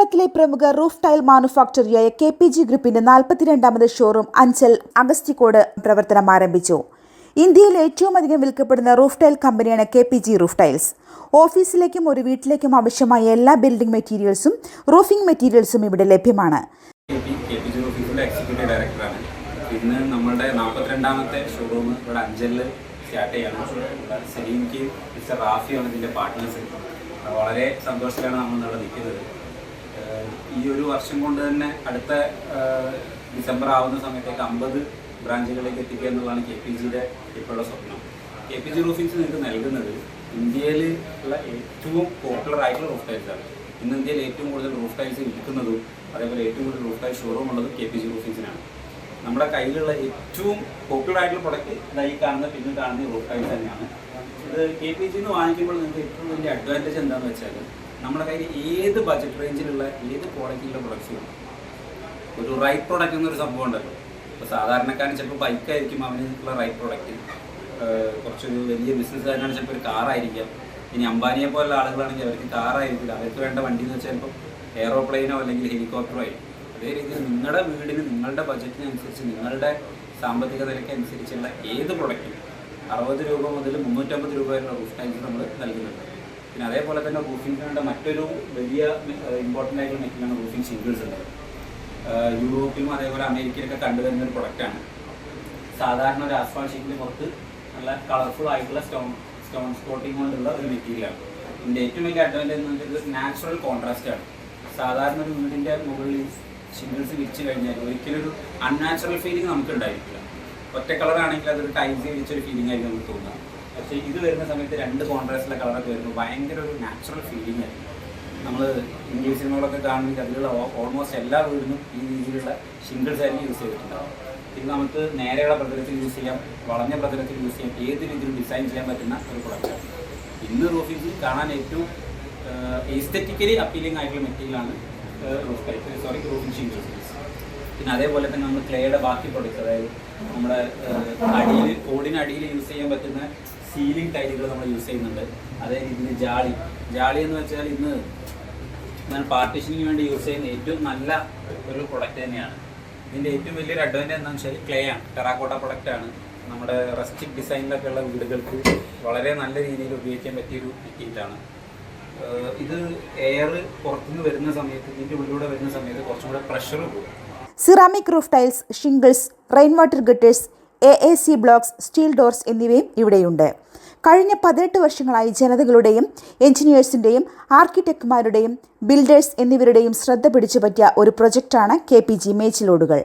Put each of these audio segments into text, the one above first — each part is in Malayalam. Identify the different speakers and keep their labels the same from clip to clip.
Speaker 1: കേരളത്തിലെ പ്രമുഖ റൂഫ് ടൈൽ മാനുഫാക്ചറിയായ കെ പി ജി ഗ്രൂപ്പിന്റെ നാൽപ്പത്തിരണ്ടാമത് ഷോറൂം അഞ്ചൽ അഗസ്റ്റിക്കോട് പ്രവർത്തനം ആരംഭിച്ചു. ഇന്ത്യയിൽ ഏറ്റവും അധികം വിൽക്കപ്പെടുന്ന റൂഫ് ടൈൽ കമ്പനിയാണ് K P G roof tiles ഓഫീസിലേക്കും ഒരു വീട്ടിലേക്കും ആവശ്യമായ എല്ലാ ബിൽഡിംഗ് മെറ്റീരിയൽസും റൂഫിംഗ് മെറ്റീരിയൽസും ഇവിടെ ലഭ്യമാണ്.
Speaker 2: എക്സിക്യൂട്ടീവ് ഇന്ന് നമ്മളുടെ നാൽപ്പത്തിരണ്ടാമത്തെ ഷോറൂം ഇവിടെ അഞ്ചലിൽ സ്റ്റാർട്ട് ചെയ്യണം. സലീംക്ക് മിസ്റ്റർ റാഫിയാണ് ഇതിന്റെ പാർട്ട്നേഴ്സ് വളരെ സന്തോഷത്തിലാണ് നമ്മൾ ഇവിടെ നിൽക്കുന്നത്. ഈ ഒരു വർഷം കൊണ്ട് തന്നെ അടുത്ത ഡിസംബർ ആവുന്ന സമയത്തേക്ക് അമ്പത് ബ്രാഞ്ചുകളിലേക്ക് എത്തിക്കുക എന്നുള്ളതാണ് കെ പി ജിയുടെ ഇപ്പോഴുള്ള സ്വപ്നം. കെ പി ജി റൂഫിങ്സ് നിങ്ങൾക്ക് നൽകുന്നത് ഇന്ത്യയിൽ ഉള്ള ഏറ്റവും പോപ്പുലർ ആയിട്ടുള്ള റൂഫ് ടൈൽസ് ആണ്. ഇന്ന് ഇന്ത്യയിൽ ഏറ്റവും കൂടുതൽ റൂഫ് ടൈൽസ് വിൽക്കുന്നതും അതേപോലെ ഏറ്റവും കൂടുതൽ റൂഫ് ടൈൽ ഷോറൂം ഉള്ളതും കെ പി ജി റൂഫിങ്സിനാണ്. നമ്മുടെ കയ്യിലുള്ള ഏറ്റവും പോപ്പുലർ ആയിട്ടുള്ള പ്രൊഡക്റ്റ് ഇതായി കാണുന്ന പിന്നെ കാണുന്ന റൂഫ് ടൈൽസ് തന്നെയാണ്. ഇത് കെ പി ജിന്ന് വാങ്ങിക്കുമ്പോൾ നിങ്ങൾക്ക് ഏറ്റവും വലിയ അഡ്വാന്റേജ് എന്താണെന്ന് വെച്ചാൽ നമ്മുടെ കയ്യിൽ ഏത് ബജറ്റ് റേഞ്ചിലുള്ള ഏത് ക്വാളിറ്റിയിലുള്ള പ്രൊഡക്ട്സും ഒരു റൈറ്റ് പ്രൊഡക്റ്റ് എന്നൊരു സംഭവം ഉണ്ടല്ലോ. ഇപ്പോൾ സാധാരണക്കാരൻ ചിലപ്പോൾ ബൈക്കായിരിക്കും അവനുള്ള റൈറ്റ് പ്രൊഡക്റ്റ് കുറച്ചൊരു വലിയ ബിസിനസ്സുകാരനാണ് ചിലപ്പോൾ ഒരു കാറായിരിക്കാം ഇനി അംബാനിയെ പോലുള്ള ആളുകളാണെങ്കിൽ അവർക്ക് കാറായിരിക്കില്ല അവർക്ക് വേണ്ട വണ്ടി എന്ന് വെച്ചാൽ ചിലപ്പോൾ എയറോപ്ലെയിനോ അല്ലെങ്കിൽ ഹെലികോപ്റ്ററോ ആയിരിക്കും. അതേ രീതിയിൽ നിങ്ങളുടെ വീടിന് നിങ്ങളുടെ ബജറ്റിനനുസരിച്ച് നിങ്ങളുടെ സാമ്പത്തിക നിലയ്ക്ക് അനുസരിച്ചുള്ള ഏത് പ്രൊഡക്റ്റും അറുപത് രൂപ മുതൽ മുന്നൂറ്റമ്പത് രൂപ വരെയുള്ള റൂഫ് ടാങ്ക് നമ്മൾ നൽകുന്നുണ്ട്. പിന്നെ അതേപോലെ തന്നെ വേണ്ട മറ്റൊരു വലിയ ഇമ്പോർട്ടന്റ് ആയിട്ടുള്ള മെറ്റീരിയലാണ് റൂഫിംഗ് സിംഗിൾസ് ഉള്ളത് യൂറോപ്പിലും അതേപോലെ അമേരിക്കയിലൊക്കെ കണ്ടുവരുന്ന ഒരു പ്രൊഡക്റ്റാണ് സാധാരണ ഒരു ആസ്ഫാൾ ഷീറ്റിന് പുറത്ത് നല്ല കളർഫുൾ ആയിട്ടുള്ള സ്റ്റോൺ സ്റ്റോൺ സ്പോട്ടിങ് കൊണ്ടുള്ള ഒരു മെറ്റീരിയലാണ് ഇതിന്റെ ഏറ്റവും വലിയ അഡ്വാന്റേജ് എന്ന് വെച്ചാൽ നാച്ചുറൽ കോൺട്രാസ്റ്റ് ആണ്. സാധാരണ ഒരു വീടിന്റെ മുകളിൽ സിംഗിൾസ് വിരിച്ച് കഴിഞ്ഞാൽ ഒരിക്കലും ഒരു അൺനാച്ചുറൽ ഫീലിംഗ് നമുക്ക് ഉണ്ടായിരിക്കില്ല. ഒറ്റ കളറാണെങ്കിൽ അതൊരു ടൈം വിരിച്ചൊരു ഫീലിംഗ് ആയിരിക്കും നമുക്ക് തോന്നുക. പക്ഷേ ഇത് വരുന്ന സമയത്ത് രണ്ട് കോൺട്രാസ്റ്റിലെ കളറൊക്കെ വരുമ്പോൾ ഭയങ്കര ഒരു നാച്ചുറൽ ഫീലിംഗ് ആയിരുന്നു നമ്മൾ ഇംഗ്ലീഷ് സിനിമകളൊക്കെ കാണുമ്പോൾ അതിലുള്ള ഓൾമോസ്റ്റ് എല്ലാ വീടിനും ഈ രീതിയിലുള്ള സിംഗിൾ ആയിരിക്കും യൂസ് ചെയ്തിട്ടുണ്ടാവും ഇത് നമുക്ക് നേരെയുള്ള പ്രതലത്തിൽ യൂസ് ചെയ്യാം വളഞ്ഞ പ്രതലത്തിൽ യൂസ് ചെയ്യാം ഏത് രീതിയിലും ഡിസൈൻ ചെയ്യാൻ പറ്റുന്ന ഒരു പ്രൊഡക്റ്റാണ് ഇന്ന് റൂഫിൽ കാണാൻ ഏറ്റവും എസ്തെറ്റിക്കലി അപ്പീലിംഗ് ആയിട്ടുള്ള മെറ്റീരിയലാണ് roof type sorry roofing shingles പിന്നെ അതേപോലെ തന്നെ നമ്മൾ ക്ലേയുടെ ബാക്കി പ്രൊഡക്ട്സ് അതായത് നമ്മുടെ അടിയിൽ കോടിനടിയിൽ യൂസ് ചെയ്യാൻ പറ്റുന്ന സീലിംഗ് ടൈലുകൾ നമ്മൾ യൂസ് ചെയ്യുന്നുണ്ട്. അതേ രീതിയിൽ ജാളി. ജാളി എന്ന് വെച്ചാൽ ഇന്ന് ഞാൻ പാർട്ടീഷനിങ് വേണ്ടി യൂസ് ചെയ്യുന്ന ഏറ്റവും നല്ല ഒരു പ്രൊഡക്റ്റ് തന്നെയാണ്. ഇതിന്റെ ഏറ്റവും വലിയൊരു അഡ്വാന്റേജ് എന്താണെന്ന് വെച്ചാൽ ക്ലേ ആണ്. ടെറാക്കോട്ട പ്രൊഡക്റ്റ് ആണ്. നമ്മുടെ റസ്റ്റിക് ഡിസൈനിലൊക്കെ ഉള്ള വീടുകൾക്ക് വളരെ നല്ല രീതിയിൽ ഉപയോഗിക്കാൻ പറ്റിയൊരു മെറ്റീരിയലാണ് ഇത് എയർ പുറത്തുനിന്ന് വരുന്ന സമയത്ത് ഇതിന്റെ ഉള്ളിലൂടെ വരുന്ന സമയത്ത് കുറച്ചും കൂടെ പ്രഷർ പോകും
Speaker 1: ceramic roof tiles shingles rain water gutters A A C blocks steel doors എന്നിവയും ഇവിടെയുണ്ട്. കഴിഞ്ഞ പതിനെട്ട് വർഷങ്ങളായി ജനതകളുടെയും എഞ്ചിനീയേഴ്സിന്റെയും ആർക്കിടെക്ടുമാരുടെയും ബിൽഡേഴ്സ് എന്നിവരുടെയും ശ്രദ്ധ പിടിച്ചു പറ്റിയ ഒരു പ്രൊജക്റ്റാണ് കെ പി ജി മേച്ചിലോടുകൾ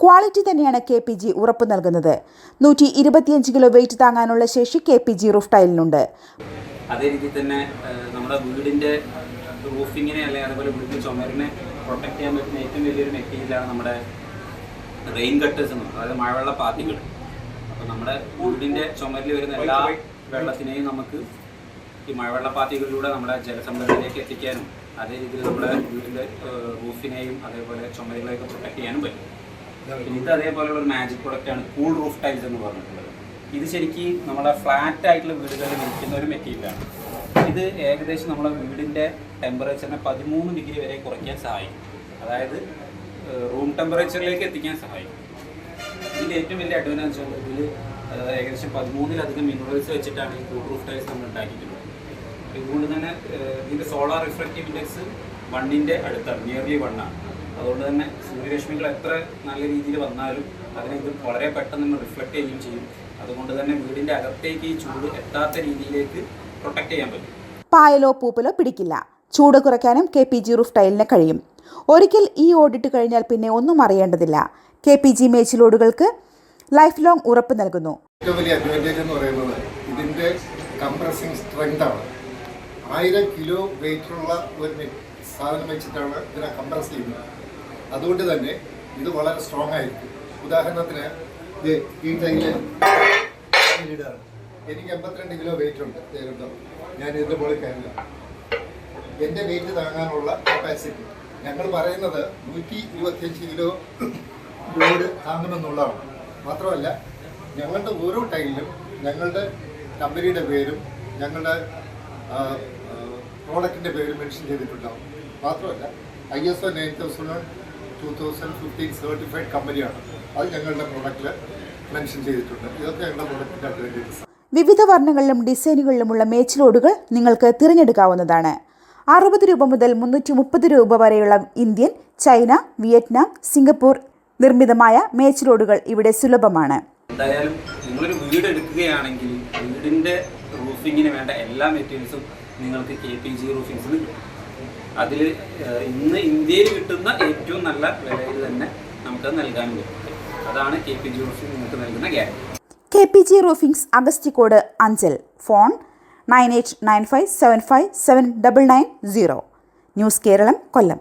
Speaker 1: ക്വാളിറ്റി തന്നെയാണ് കെ പി ജി ഉറപ്പ് നൽകുന്നത്. നൂറ്റി ഇരുപത്തിയഞ്ച് കിലോ വെയിറ്റ് താങ്ങാനുള്ള ശേഷി കെ പി ജി റൂഫ് ടൈലിനുണ്ട്.
Speaker 2: അതേ രീതിയിൽ തന്നെ നമ്മുടെ വീടിന്റെ റൂഫിങ്ങിനെ അല്ലെങ്കിൽ അതുപോലെ വീടിന്റെ ചുമരിനെ പ്രൊട്ടക്ട് ചെയ്യാൻ പറ്റുന്ന ഏറ്റവും വലിയൊരു മെറ്റീരിയലാണ് നമ്മുടെ റെയിൻ കട്ടേഴ്സ് എന്ന് അതായത് മഴവെള്ള പാത്തികൾ. അപ്പോൾ നമ്മുടെ വീടിന്റെ ചുമരിൽ വരുന്ന എല്ലാ വെള്ളത്തിനെയും നമുക്ക് ഈ മഴവെള്ള പാത്തികളിലൂടെ നമ്മുടെ ജലസംഭരണിയിലേക്ക് എത്തിക്കാനും അതേ രീതിയിൽ നമ്മുടെ വീടിന്റെ റൂഫിനെയും അതേപോലെ ചുമരുകളെയൊക്കെ പ്രൊട്ടക്ട് ചെയ്യാനും പറ്റും. ഇത് അതേപോലെയുള്ള ഒരു മാജിക് പ്രൊഡക്റ്റ് ആണ് കൂൾ റൂഫ് ടൈൽസ് എന്ന് പറഞ്ഞിട്ടുള്ളത്. ഇത് ശരിക്കും നമ്മുടെ ഫ്ലാറ്റ് ആയിട്ടുള്ള വീടുകളിൽ നിൽക്കുന്ന ഒരു മെറ്റീരിയലാണ് ഇത് ഏകദേശം നമ്മുടെ വീടിന്റെ ടെമ്പറേച്ചറിനെ പതിമൂന്ന് ഡിഗ്രി വരെ കുറയ്ക്കാൻ സഹായിക്കും. അതായത് റൂം ടെമ്പറേച്ചറിലേക്ക് എത്തിക്കാൻ സഹായിക്കും. ഇതിന്റെ ഏറ്റവും വലിയ അഡ്വാൻസ് വെച്ചാൽ ഇതിൽ ഏകദേശം പതിമൂന്നിലധികം മിനറൽസ് വെച്ചിട്ടാണ് ഈ കൂൾ റൂഫ് ടൈൽസ് നമ്മൾ ഉണ്ടാക്കിയിട്ടുള്ളത്. ഇതുകൊണ്ട് തന്നെ ഇതിന്റെ സോളാർ റിഫ്ലക്റ്റീവ് ഇൻഡെക്സ് വണ്ണിന്റെ അടുത്താണ് നിയർലി വണ്ണാണ്. അതുകൊണ്ട് തന്നെ സൂര്യരശ്മികൾ എത്ര നല്ല രീതിയിൽ വന്നാലും അതിനെ ഇത് വളരെ പെട്ടെന്ന് നമ്മൾ റിഫ്ലക്റ്റ് ചെയ്യുകയും ചെയ്യും. അതുകൊണ്ട് തന്നെ വീടിന്റെ അകത്തേക്ക് ഈ ചൂട് എത്താത്ത രീതിയിലേക്ക് പ്രൊട്ടക്റ്റ് ചെയ്യാൻ പറ്റും.
Speaker 1: പായലോ പൂപ്പലോ പിടിക്കില്ല. ചൂട് കുറയ്ക്കാനും കെ പി ജി റൂഫ് ടൈലിന് കഴിയും. ഒരിക്കൽ ഈ ഓഡിറ്റ് കഴിഞ്ഞാൽ പിന്നെ ഒന്നും അറിയേണ്ടതില്ല. കെ പി ജി മേച്ചിലോടുകൾക്ക് ലൈഫ് ലോങ് ഉറപ്പ് നൽകുന്നു.
Speaker 3: ഏറ്റവും വലിയ അഡ്വാന്റേജ് എന്ന് പറയുന്നത് ഇതിന്റെ കംപ്രസിങ് സ്ട്രെങ്ത് ആണ്. ആയിരം കിലോ വെയിറ്റുള്ള ഒരു സാധനം വെച്ചിട്ടാണ് ഇതിനെ കംപ്രസ് ചെയ്യുന്നത്. അതുകൊണ്ട് തന്നെ ഇത് വളരെ സ്ട്രോങ് ആയിരിക്കും. ഉദാഹരണത്തിന് ഈ ടൈൽ ഇടാണ് എനിക്ക് എൺപത്തിരണ്ട് കിലോ വെയിറ്റ് ഉണ്ട്. തേരുണ്ടോ ഞാൻ ഇതിന്റെ മുകളിൽ കയറില്ല. എന്റെ വെയിറ്റ് താങ്ങാനുള്ള കപ്പാസിറ്റി ഞങ്ങൾ പറയുന്നത് നൂറ്റി ഇരുപത്തിയഞ്ച് കിലോ ലോഡ് താങ്ങുമെന്നുള്ളതാണ്. മാത്രമല്ല ഞങ്ങളുടെ ഓരോ ടൈലിലും ഞങ്ങളുടെ കമ്പനിയുടെ പേരും ഞങ്ങളുടെ പ്രോഡക്റ്റിന്റെ പേരും മെൻഷൻ ചെയ്തിട്ടുണ്ടാവും. മാത്രമല്ല I S O nine thousand two thousand fifteen certified കമ്പനിയാണ് അത് ഞങ്ങളുടെ പ്രോഡക്റ്റിൽ മെൻഷൻ ചെയ്തിട്ടുണ്ട്. ഇതൊക്കെ ഞങ്ങളുടെ പ്രോഡക്റ്റിന്റെ അഡ്വാന്റേജസ്.
Speaker 1: വിവിധ വർണങ്ങളിലും ഡിസൈനുകളിലുമുള്ള മേച്ചിലോടുകൾ നിങ്ങൾക്ക് തിരഞ്ഞെടുക്കാവുന്നതാണ്. അറുപത് രൂപ മുതൽ മുന്നൂറ്റി മുപ്പത് രൂപ വരെയുള്ള ഇന്ത്യൻ ചൈന വിയറ്റ്നാം സിംഗപ്പൂർ നിർമ്മിതമായ മേച്ച് റോഡുകൾ ഇവിടെ സുലഭമാണ്.
Speaker 2: എന്തായാലും നിങ്ങളൊരു വീട് എടുക്കുകയാണെങ്കിൽ വീടിന്റെ റൂഫിങ്ങിന് വേണ്ട എല്ലാ മെറ്റീരിയൽസും നിങ്ങൾക്ക് കെ പി ജി റൂഫിങ്സിൽ കിട്ടും. അതിൽ ഇന്ന് ഇന്ത്യയിൽ കിട്ടുന്ന ഏറ്റവും നല്ല വിലയിൽ തന്നെ നമുക്ക് നൽകാൻ പറ്റും. അതാണ് കെ പി ജി റൂഫിംഗ് നിങ്ങൾക്ക് നൽകുന്ന guarantee.
Speaker 1: K P G roofings Agasthikode Anchal. Phone nine eight nine five seven five seven double nine zero. News Keralam Kollam.